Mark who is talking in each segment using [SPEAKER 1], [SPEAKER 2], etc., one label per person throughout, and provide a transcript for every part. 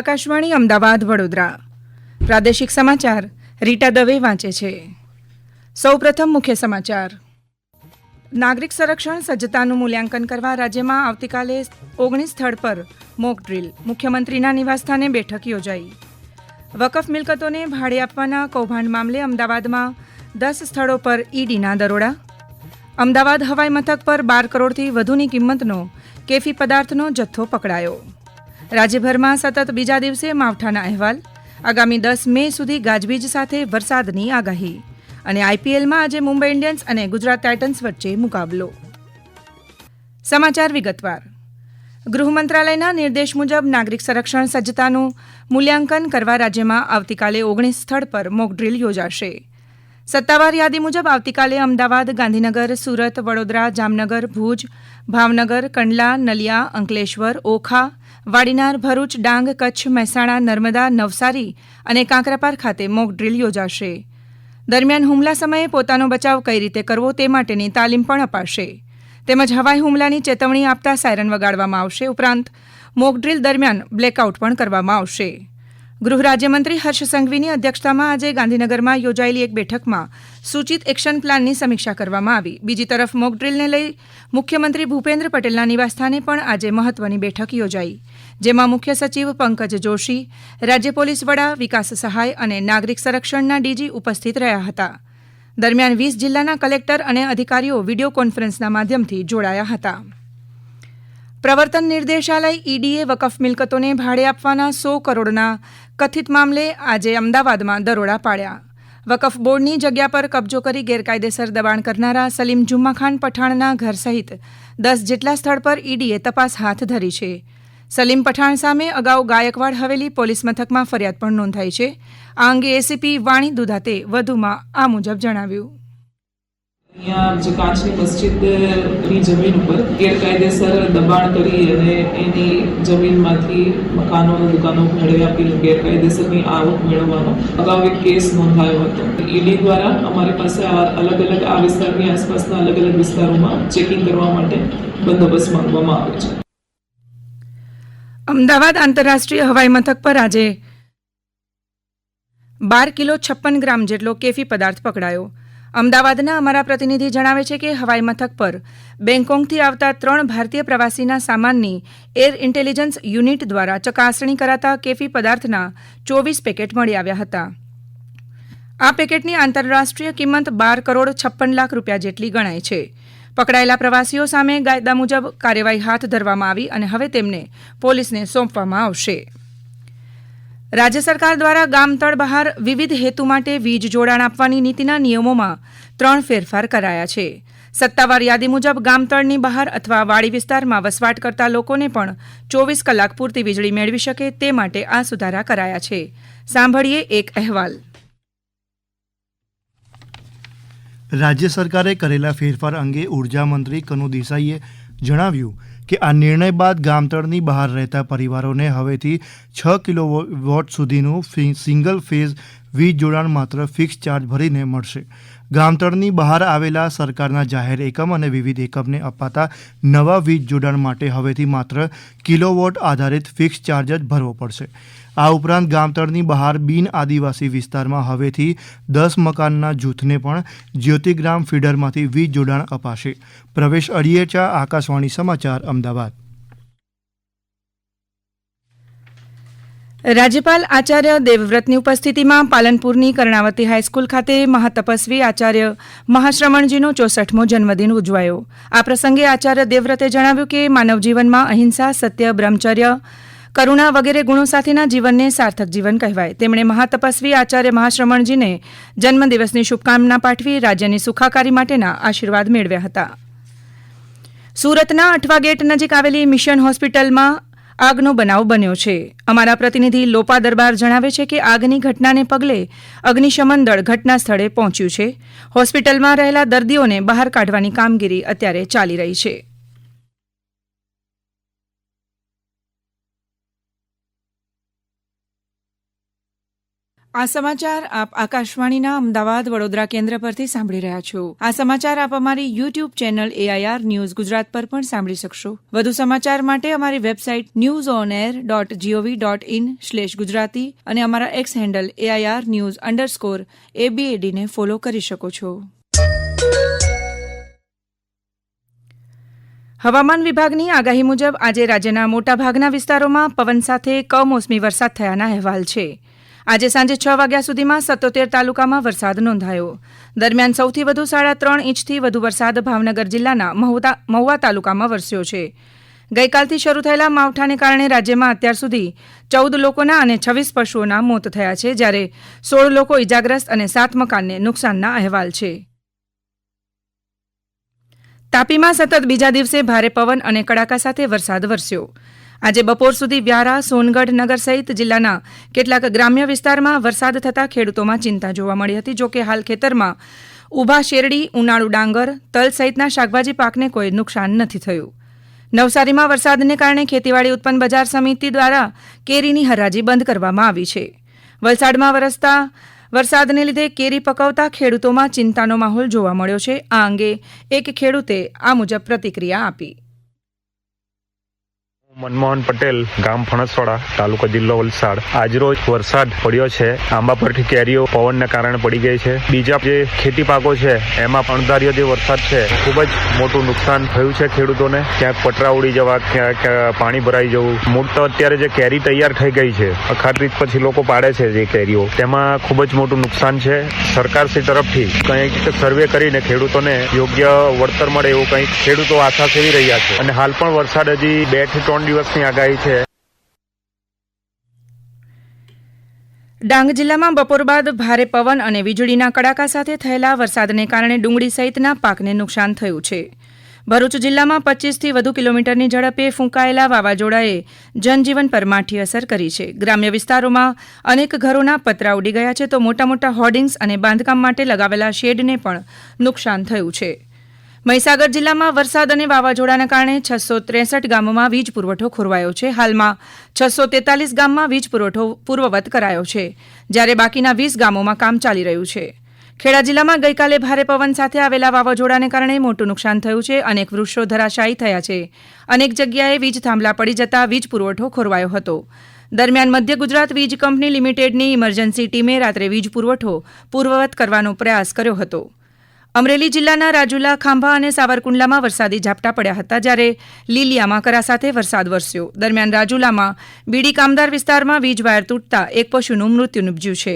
[SPEAKER 1] આકાશવાણી અમદાવાદ વડોદરા પ્રાદેશિક સમાચાર રીટા દવે વાંચે છે સૌપ્રથમ મુખ્ય સમાચાર નાગરિક સંરક્ષણ સજ્જતાનું મૂલ્યાંકન કરવા રાજ્યમાં આવતીકાલે ઓગણીસ સ્થળ પર મોક ડ્રીલ મુખ્યમંત્રીના નિવાસસ્થાને બેઠક યોજાઈ વકફ મિલકતોને ભાડે આપવાના કૌભાંડ મામલે અમદાવાદમાં દસ સ્થળો પર ઈડીના દરોડા અમદાવાદ હવાઈ મથક પર બાર કરોડથી વધુની કિંમતનો કેફી પદાર્થનો જથ્થો પકડાયો રાજ્યભરમાં સતત બીજા દિવસે માવઠાના અહેવાલ આગામી દસ મે સુધી ગાજવીજ સાથે વરસાદની આગાહી અને આઈપીએલમાં આજે મુંબઈ ઇન્ડિયન્સ અને ગુજરાત ટાઇટન્સ વચ્ચે મુકાબલો સમાચાર વિગતવાર ગૃહ મંત્રાલયના નિર્દેશ મુજબ નાગરિક સંરક્ષણ સજ્જતાનું મૂલ્યાંકન કરવા રાજ્યમાં આવતીકાલે ઓગણીસ સ્થળ પર મોક યોજાશે સત્તાવાર યાદી મુજબ આવતીકાલે અમદાવાદ ગાંધીનગર સુરત વડોદરા જામનગર ભુજ ભાવનગર કંડલા નલિયા અંકલેશ્વર ઓખા વાડીનાર ભરૂચ ડાંગ કચ્છ મહેસાણા નર્મદા નવસારી અને કાંકરાપાર ખાતે મોક ડ્રીલ યોજાશે દરમિયાન હુમલા સમયે પોતાનો બચાવ કઈ રીતે કરવો તે માટેની તાલીમ પણ અપાશે તેમજ હવાઈ હુમલાની ચેતવણી આપતા સાયરન વગાડવામાં આવશે ઉપરાંત મોક ડ્રીલ દરમિયાન બ્લેકઆઉટ પણ કરવામાં આવશે ગૃહ રાજ્યમંત્રી હર્ષ સંઘવીની અધ્યક્ષતામાં આજે ગાંધીનગરમાં યોજાયેલી એક બેઠકમાં સૂચિત એક્શન પ્લાનની સમીક્ષા કરવામાં આવી બીજી તરફ મોક લઈ મુખ્યમંત્રી ભૂપેન્દ્ર પટેલના નિવાસસ્થાને પણ આજે મહત્વની બેઠક યોજાઈ જેમાં મુખ્ય સચિવ પંકજ જોશી રાજ્ય પોલીસ વડા વિકાસ સહાય અને નાગરિક સંરક્ષણના ડીજી ઉપસ્થિત રહ્યા હતા દરમિયાન વીસ જિલ્લાના કલેક્ટર અને અધિકારીઓ વિડીયો કોન્ફરન્સના માધ્યમથી જોડાયા હતા પ્રવર્તન નિર્દેશાલય ઈડીએ વકફ મિલકતોને ભાડે આપવાના સો કરોડના કથિત મામલે આજે અમદાવાદમાં દરોડા પાડ્યા વકફ બોર્ડની જગ્યા પર કબજો કરી ગેરકાયદેસર દબાણ કરનારા સલીમ જુમ્માખાન પઠાણના ઘર સહિત દસ જેટલા સ્થળ પર ઈડીએ તપાસ હાથ ધરી છે સલીમ પઠાણ સામે અગાઉ ગાયકવાડ હવેલી પોલીસ મથકમાં ફરિયાદ પણ નોંધાઈ છે આ અંગે એસીપી વાણી દુધાતે વધુમાં આ મુજબ જણાવ્યું
[SPEAKER 2] અહીંયા જે કાચની મસ્જિદની જમીન ઉપર ગેરકાયદેસર દબાણ કરી અને એની જમીનમાંથી મકાનો દુકાનો મેળવી આપીને ગેરકાયદેસરની આવક મેળવવાનો અગાઉ એક કેસ નોંધાયો હતો ઈડી દ્વારા અમારી પાસે અલગ અલગ આ વિસ્તારની આસપાસના અલગ અલગ વિસ્તારોમાં ચેકિંગ કરવા માટે બંદોબસ્ત માંગવામાં આવે છે
[SPEAKER 1] અમદાવાદ આંતરરાષ્ટ્રીય હવાઈ મથક પર આજે બાર કિલો છપ્પન ગ્રામ જેટલો કેફી પદાર્થ પકડાયો અમદાવાદના અમારા પ્રતિનિધિ જણાવે છે કે હવાઈ મથક પર બેંગકોંગથી આવતા ત્રણ ભારતીય પ્રવાસીના સામાનની એર ઇન્ટેલિજન્સ યુનિટ દ્વારા ચકાસણી કરાતા કેફી પદાર્થના ચોવીસ પેકેટ મળી આવ્યા હતા આ પેકેટની આંતરરાષ્ટ્રીય કિંમત બાર કરોડ છપ્પન લાખ રૂપિયા જેટલી ગણાય છે પકડાયેલા પ્રવાસીઓ સામે કાયદા મુજબ કાર્યવાહી હાથ ધરવામાં આવી અને હવે તેમને પોલીસને સોંપવામાં આવશે રાજ્ય સરકાર દ્વારા ગામતળ બહાર વિવિધ હેતુ માટે વીજ જોડાણ આપવાની નીતિના નિયમોમાં ત્રણ ફેરફાર કરાયા છે સત્તાવાર યાદી મુજબ ગામતળની બહાર અથવા વાડી વિસ્તારમાં વસવાટ કરતા લોકોને પણ ચોવીસ કલાક પૂરતી વીજળી મેળવી શકે તે માટે આ સુધારા કરાયા છે સાંભળીએ એક અહેવાલ
[SPEAKER 3] રાજ્ય સરકારે કરેલા ફેરફાર અંગે ઉર્જા મંત્રી કનુ દેસાઈએ જણાવ્યું કે આ નિર્ણય બાદ ગામતળની બહાર રહેતા પરિવારોને હવેથી છ કિલો વોટ સુધીનું સિંગલ ફેઝ વીજ જોડાણ માત્ર ફિક્સ ચાર્જ ભરીને મળશે ગામતળની બહાર આવેલા સરકારના જાહેર એકમ અને વિવિધ એકમને અપાતા નવા વીજ જોડાણ માટે હવેથી માત્ર કિલોવોટ આધારિત ફિક્સ ચાર્જ જ ભરવો પડશે આ ઉપરાંત ગામતળની બહાર બિન આદિવાસી વિસ્તારમાં હવેથી દસ મકાનના જૂથને પણ જ્યોતિગ્રામ ફીડરમાંથી વીજ જોડાણ અપાશે પ્રવેશ અડિયેચા આકાશવાણી સમાચાર અમદાવાદ
[SPEAKER 1] રાજ્યપાલ આચાર્ય દેવવ્રતની ઉપસ્થિતિમાં પાલનપુરની કર્ણાવતી હાઈસ્કૂલ ખાતે મહાતપસ્વી આચાર્ય મહાશ્રમણજીનો ચોસઠમો જન્મદિન ઉજવાયો આ પ્રસંગે આચાર્ય દેવવ્રતે જણાવ્યું કે માનવજીવનમાં અહિંસા સત્ય બ્રહ્મચર્ય કરુણા વગેરે ગુણો સાથેના જીવનને સાર્થક જીવન કહેવાય તેમણે મહાતપસ્વી આચાર્ય મહાશ્રમણજીને જન્મદિવસની શુભકામના પાઠવી રાજ્યની સુખાકારી માટેના આશીર્વાદ મેળવ્યા હતા સુરતના અઠવા ગેટ નજીક આવેલી મિશન હોસ્પિટલમાં આગનો બનાવ બન્યો છે અમારા પ્રતિનિધિ લોપા દરબાર જણાવે છે કે આગની ઘટનાને પગલે અગ્નિશમન દળ ઘટના સ્થળે પહોંચ્યું છે હોસ્પિટલમાં રહેલા દર્દીઓને બહાર કાઢવાની કામગીરી અત્યારે ચાલી રહી છે આ સમાચાર આપ આકાશવાણીના અમદાવાદ વડોદરા કેન્દ્ર પરથી સાંભળી રહ્યા છો આ સમાચાર આપ અમારી YouTube channel AIR news Gujarat પર પણ સાંભળી શકશો વધુ સમાચાર માટે અમારી website news on air dot GOV dot in slash Gujarati અને અમારા X handle AIR news underscore એબીએડીને ફોલો કરી શકો છો હવામાન વિભાગની આગાહી મુજબ આજે રાજ્યના મોટાભાગના વિસ્તારોમાં પવન સાથે કમોસમી વરસાદ થયાના અહેવાલ છે આજે સાંજે છ વાગ્યા સુધીમાં સત્તોતેર તાલુકામાં વરસાદ નોંધાયો દરમિયાન સૌથી વધુ સાડા ત્રણ ઇંચથી વધુ વરસાદ ભાવનગર જિલ્લાના મહુવા તાલુકામાં વરસ્યો છે ગઈકાલથી શરૂ થયેલા માવઠાને કારણે રાજ્યમાં અત્યાર સુધી ચૌદ લોકોના અને છવ્વીસ પશુઓના મોત થયા છે જ્યારે સોળ લોકો ઇજાગ્રસ્ત અને સાત મકાનને નુકસાનના અહેવાલ છે તાપીમાં સતત બીજા દિવસે ભારે પવન અને કડાકા સાથે વરસાદ વરસ્યો આજે બપોર સુધી વ્યારા સોનગઢ નગર સહિત જિલ્લાના કેટલાક ગ્રામ્ય વિસ્તારમાં વરસાદ થતાં ખેડૂતોમાં ચિંતા જોવા મળી હતી જોકે હાલ ખેતરમાં ઉભા શેરડી ઉનાળુ ડાંગર તલ સહિતના શાકભાજી પાકને કોઈ નુકસાન નથી થયું નવસારીમાં વરસાદને કારણે ખેતીવાડી ઉત્પન્ન બજાર સમિતિ દ્વારા કેરીની હરાજી બંધ કરવામાં આવી છે વલસાડમાં વરસતા વરસાદને લીધે કેરી પકવતા ખેડૂતોમાં ચિંતાનો માહોલ જોવા મળ્યો છે આ અંગે એક ખેડૂતે આ મુજબ પ્રતિક્રિયા આપી
[SPEAKER 4] મનમોહન પટેલ ગામ ફણસવાડા તાલુકો જિલ્લો વલસાડ આજરોજ વરસાદ પડ્યો છે આંબા પરથી કેરીઓ પવનને કારણે પડી ગઈ છે બીજા જે ખેતી પાકો છે એમાં અણધાર્યો જે વરસાદ છે ખૂબ જ મોટું નુકસાન થયું છે ખેડૂતોને ક્યાંક પટરા ઉડી જવા ક્યાંક પાણી ભરાઈ જવું મૂળ તો અત્યારે જે કેરી તૈયાર થઈ ગઈ છે અખાત રીત પછી લોકો પાડે છે જે કેરીઓ તેમાં ખૂબ જ મોટું નુકસાન છે સરકારશ્રી તરફથી કંઈક સર્વે કરીને ખેડૂતોને યોગ્ય વળતર મળે એવું કંઈક ખેડૂતો આશા સેવી રહ્યા છે અને હાલ પણ વરસાદ હજી બે થી ત્રણ ત્રણ દિવસની આગાહી છે
[SPEAKER 1] ડાંગ જિલ્લામાં બપોર બાદ ભારે પવન અને વીજળીના કડાકા સાથે થયેલા વરસાદને કારણે ડુંગળી સહિતના પાકને નુકસાન થયું છે ભરૂચ જિલ્લામાં પચીસથી વધુ કિલોમીટરની ઝડપે ફૂંકાયેલા વાવાઝોડાએ જનજીવન પર માઠી અસર કરી છે ગ્રામ્ય વિસ્તારોમાં અનેક ઘરોના પતરા ઉડી ગયા છે તો મોટા મોટા હોર્ડિંગ્સ અને બાંધકામ માટે લગાવેલા શેડને પણ નુકસાન થયું છે મહીસાગર જિલ્લામાં વરસાદ અને વાવાઝોડાના કારણે છસો ત્રેસઠ ગામોમાં વીજ પુરવઠો ખોરવાયો છે હાલમાં છસો તેતાલીસ ગામમાં વીજ પુરવઠો પૂર્વવત કરાયો છે જ્યારે બાકીના વીસ ગામોમાં કામ ચાલી રહ્યું છે ખેડા જિલ્લામાં ગઈકાલે ભારે પવન સાથે આવેલા વાવાઝોડાને કારણે મોટું નુકસાન થયું છે અનેક વૃક્ષો ધરાશાયી થયા છે અનેક જગ્યાએ વીજ થાંભલા પડી જતા વીજ પુરવઠો ખોરવાયો હતો દરમિયાન મધ્ય ગુજરાત વીજ કંપની લિમિટેડની ઇમરજન્સી ટીમે રાત્રે વીજ પુરવઠો પૂર્વવત કરવાનો પ્રયાસ કર્યો હતો અમરેલી જિલ્લાના રાજુલા ખાંભા અને સાવરકુંડલામાં વરસાદી ઝાપટા પડ્યા હતા જ્યારે લીલિયામાં કરા સાથે વરસાદ વરસ્યો દરમિયાન રાજુલામાં બીડી કામદાર વિસ્તારમાં વીજ વાયર તૂટતા એક પશુનું મૃત્યુ નિપજ્યું છે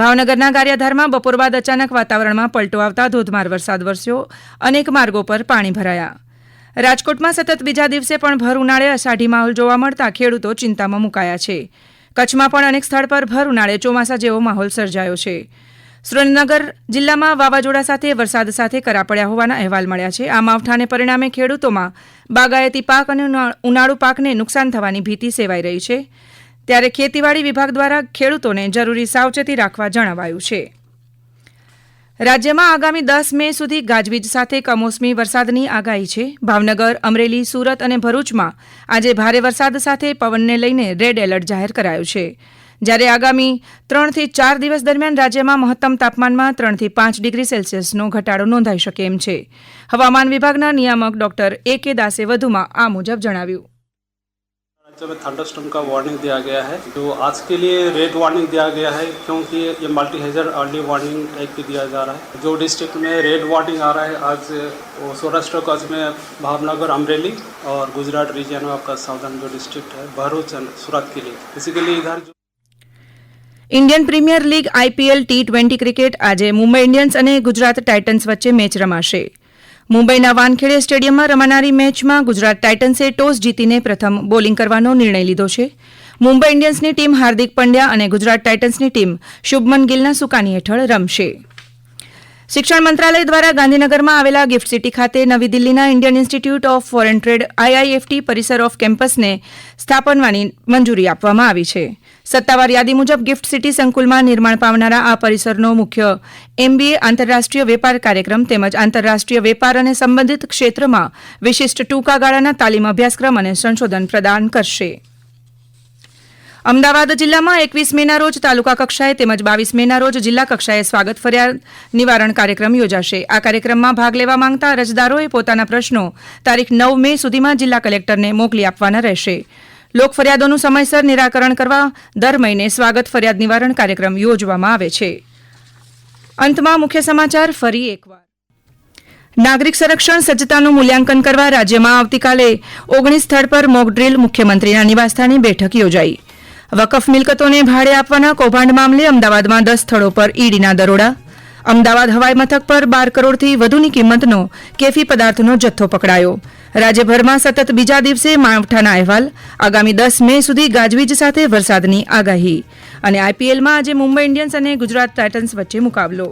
[SPEAKER 1] ભાવનગરના ગારિયાધારમાં બપોર બાદ અચાનક વાતાવરણમાં પલટો આવતા ધોધમાર વરસાદ વરસ્યો અનેક માર્ગો પર પાણી ભરાયા રાજકોટમાં સતત બીજા દિવસે પણ ભર ઉનાળે અષાઢી માહોલ જોવા મળતા ખેડૂતો ચિંતામાં મુકાયા છે કચ્છમાં પણ અનેક સ્થળ પર ભર ઉનાળે ચોમાસા જેવો માહોલ સર્જાયો છે સુરેન્દ્રનગર જિલ્લામાં વાવાઝોડા સાથે વરસાદ સાથે કરા પડ્યા હોવાના અહેવાલ મળ્યા છે આ માવઠાને પરિણામે ખેડૂતોમાં બાગાયતી પાક અને ઉનાળુ પાકને નુકસાન થવાની ભીતિ સેવાઈ રહી છે ત્યારે ખેતીવાડી વિભાગ દ્વારા ખેડૂતોને જરૂરી સાવચેતી રાખવા જણાવાયું છે રાજ્યમાં આગામી દસ મે સુધી ગાજવીજ સાથે કમોસમી વરસાદની આગાહી છે ભાવનગર અમરેલી સુરત અને ભરૂચમાં આજે ભારે વરસાદ સાથે પવનને લઈને રેડ એલર્ટ જાહેર કરાયું છે જ્યારે આગામી ત્રણથી ચાર દિવસ દરમિયાન રાજ્યમાં મહત્તમ તાપમાનમાં ત્રણથી પાંચ ડિગ્રી સેલ્સિયસનો ઘટાડો નોંધાઈ શકે એમ છે હવામાન વિભાગના નિયામક ડોક્ટર એ કે દાસે વધુમાં આ મુજબ જણાવ્યું
[SPEAKER 5] राज्य में थंडरस्टॉर्म का वार्निंग दिया गया है जो आज के लिए रेड वार्निंग दिया गया है क्योंकि ये multi hazard early warning act दिया जा रहा है जो डिस्ट्रिक्ट में रेड वार्निंग आ रहा है आज वो सौराष्ट्र कच्छ में भावनगर अमरेली और गुजरात रीजन में आपका साउदर्न जो डिस्ट्रिक्ट है भरूच एंड सूरत के लिए बेसिकली इधर जो
[SPEAKER 1] Indian Premier League IPL T twenty cricket આજે મુંબઈ ઇન્ડિયન્સ અને ગુજરાત ટાઇટન્સ વચ્ચે મેચ રમાશે મુંબઈના વાનખેડે સ્ટેડિયમમાં રમાનારી મેચમાં ગુજરાત ટાઇટન્સે ટોસ જીતીને પ્રથમ બોલિંગ કરવાનો નિર્ણય લીધો છે મુંબઈ ઇન્ડિયન્સની ટીમ હાર્દિક પંડ્યા અને ગુજરાત ટાઇટન્સની ટીમ શુભમન ગિલના સુકાની હેઠળ રમશે શિક્ષણ મંત્રાલય દ્વારા ગાંધીનગરમાં આવેલા ગિફ્ટ સિટી ખાતે નવી દિલ્હીના Indian Institute of Foreign Trade IIFT પરિસર ઓફ કેમ્પસને સ્થાપનવાની મંજૂરી આપવામાં આવી છે સત્તાવાર યાદી મુજબ ગિફ્ટ સિટી સંકુલમાં નિર્માણ પામનારા આ પરિસરનો મુખ્ય એમબીએ આંતરરાષ્ટ્રીય વેપાર કાર્યક્રમ તેમજ આંતરરાષ્ટ્રીય વેપાર અને સંબંધિત ક્ષેત્રમાં વિશિષ્ટ ટૂંકા ગાળાના તાલીમ અભ્યાસક્રમ અને સંશોધન પ્રદાન કરશે અમદાવાદ જિલ્લામાં એકવીસ મેના રોજ તાલુકા કક્ષાએ તેમજ બાવીસ મેના રોજ જિલ્લા કક્ષાએ સ્વાગત ફરિયાદ નિવારણ કાર્યક્રમ યોજાશે આ કાર્યક્રમમાં ભાગ લેવા માંગતા અરજદારોએ પોતાના પ્રશ્નો તારીખ નવ મે સુધીમાં જિલ્લા કલેક્ટરને મોકલી આપવાના રહેશે લોક ફરિયાદોનું સમયસર નિરાકરણ કરવા દર મહિને સ્વાગત ફરિયાદ નિવારણ કાર્યક્રમ યોજવામાં આવે છે અંતમાં મુખ્ય સમાચાર ફરી એકવાર નાગરિક સંરક્ષણ સજ્જતાનું મૂલ્યાંકન કરવા રાજ્યમાં આવતીકાલે ઓગણીસ સ્થળ પર મોકડ્રીલ મુખ્યમંત્રીના નિવાસસ્થાને બેઠક યોજાઈ વકફ મિલકતોને ભાડે આપવાના કૌભાંડ મામલે અમદાવાદમાં દસ સ્થળો પર ઈડીના દરોડા અમદાવાદ હવાઈ મથક પર બાર કરોડથી વધુની કિંમતનો કેફી પદાર્થનો જથ્થો પકડાયો રાજ્યભરમાં સતત બીજા દિવસે માવઠાના અહેવાલ આગામી દસ મે સુધી ગાજવીજ સાથે વરસાદની આગાહી અને આઈપીએલમાં આજે મુંબઈ ઇન્ડિયન્સ અને ગુજરાત ટાઇટન્સ વચ્ચે મુકાબલો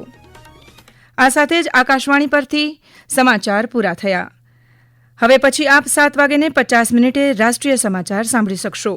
[SPEAKER 1] આ સાથે જ આકાશવાણી પરથી સમાચાર પૂરા થયા હવે પછી આપ સાત વાગેને પચાસ મિનિટે રાષ્ટ્રીય સમાચાર સાંભળી શકશો